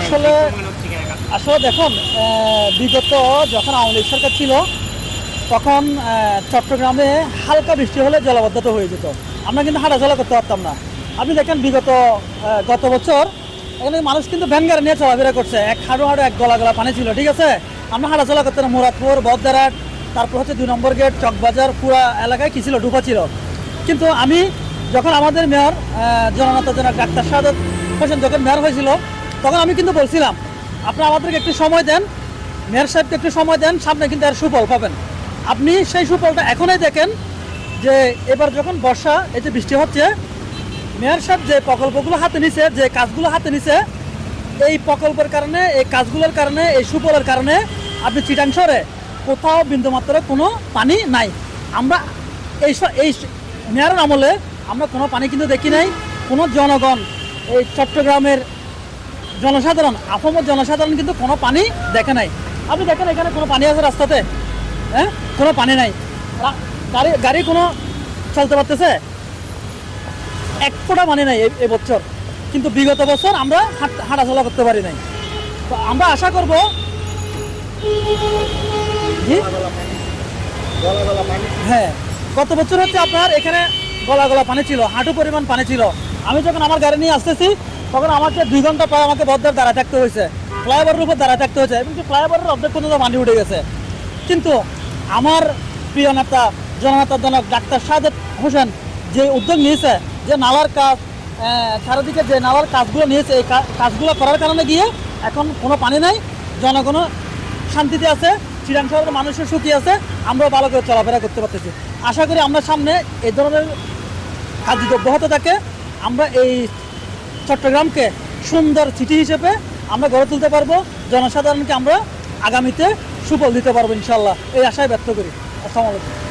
আসলে আসলে দেখুন বিগত যখন আওয়ামী লীগ সরকার ছিল, তখন চট্টগ্রামে হালকা বৃষ্টি হলে জলাবদ্ধতা হয়ে যেত। আমরা কিন্তু হাঁটাচলা করতে পারতাম না। আপনি দেখেন বিগত গত বছর, এখানে মানুষ কিন্তু ভ্যান গাড়ি নিয়ে চলাফেরা করছে। এক হাঁটু হাঁটু এক গলা গলা পানি ছিল, ঠিক আছে? আমরা হাঁটাচলা করতে না। মুরাদপুর বদদারাট তারপর হচ্ছে দুই নম্বর গেট, চকবাজার, পুরা এলাকায় কী ছিল? ডুবা ছিল। কিন্তু আমি যখন আমাদের মেয়র জননেতা জনক ডাক্তার সাদত হোসেন, যখন মেয়র হয়েছিল তখন আমি কিন্তু বলছিলাম, আপনারা আমাদেরকে একটু সময় দেন মেয়র সাহেবকে একটু সময় দেন, সামনে কিন্তু আর সুফল পাবেন। আপনি সেই সুফলটা এখনই দেখেন যে এবার যখন বর্ষা, এই যে বৃষ্টি হচ্ছে মেয়র সাহেব যে প্রকল্পগুলো হাতে নিছে, যে কাজগুলো হাতে নিছে, এই প্রকল্পের কারণে, এই কাজগুলোর কারণে, এই সুফলের কারণে আপনি চিটাং শহরে কোথাও বিন্দুমাত্র কোনো পানি নাই। আমরা এই এই মেয়রের আমলে আমরা কোনো পানি কিন্তু দেখি নাই। কোনো জনগণ এই চট্টগ্রামের জনসাধারণ আপামর জনসাধারণ কিন্তু কোনো পানি দেখে নাই। আপনি দেখেন এখানে কোনো পানি আছে রাস্তাতে? হ্যাঁ? কোনো পানি নাই। গাড়ি গাড়ি কোনো চলতে পারতেছে? এক ফোঁটা পানি নাই এ- এবছর। কিন্তু বিগত বছর আমরা হাঁট- হাঁটাচলা করতে পারি নাই। তো আমরা আশা করব হ্যাঁ। গত বছর হচ্ছে আপনার এখানে গলা গলা পানি ছিল, হাঁটু পরিমাণ পানি ছিল। আমি যখন আমার গাড়ি নিয়ে আসতেছি তখন আমাকে দুই ঘণ্টা পর আমাকে বদ্দার দাঁড়ায় থাকতে হয়েছে, ফ্লাইওভারের উপর দাঁড়ায় থাকতে হয়েছে, এবং ফ্লাইওভারের অর্ধেক পর্যন্ত পানি উঠে গেছে। কিন্তু আমার প্রিয় নেতা, জননেতা জনক ডাক্তার সাদেক হোসেন যে উদ্যোগ নিয়েছে, যে নালার কাজ চারিদিকে যে নালার কাজগুলো নিয়েছে, এই কাজগুলো করার কারণে গিয়ে এখন কোনো পানি নাই জনগণ শান্তিতে আছে চিরাং শহরের মানুষের সুখী আছে, আমরাও ভালো করে চলাফেরা করতে পারতেছি। আশা করি আমরা সামনে এই ধরনের কাজ অব্যাহত থাকে, আমরা এই চট্টগ্রামকে সুন্দর সিটি হিসেবে আমরা গড়ে তুলতে পারব। জনসাধারণকে আমরা আগামীতে সুফল দিতে পারব ইনশাল্লাহ এই আশায় ব্যক্ত করি। আসসালামু আলাইকুম।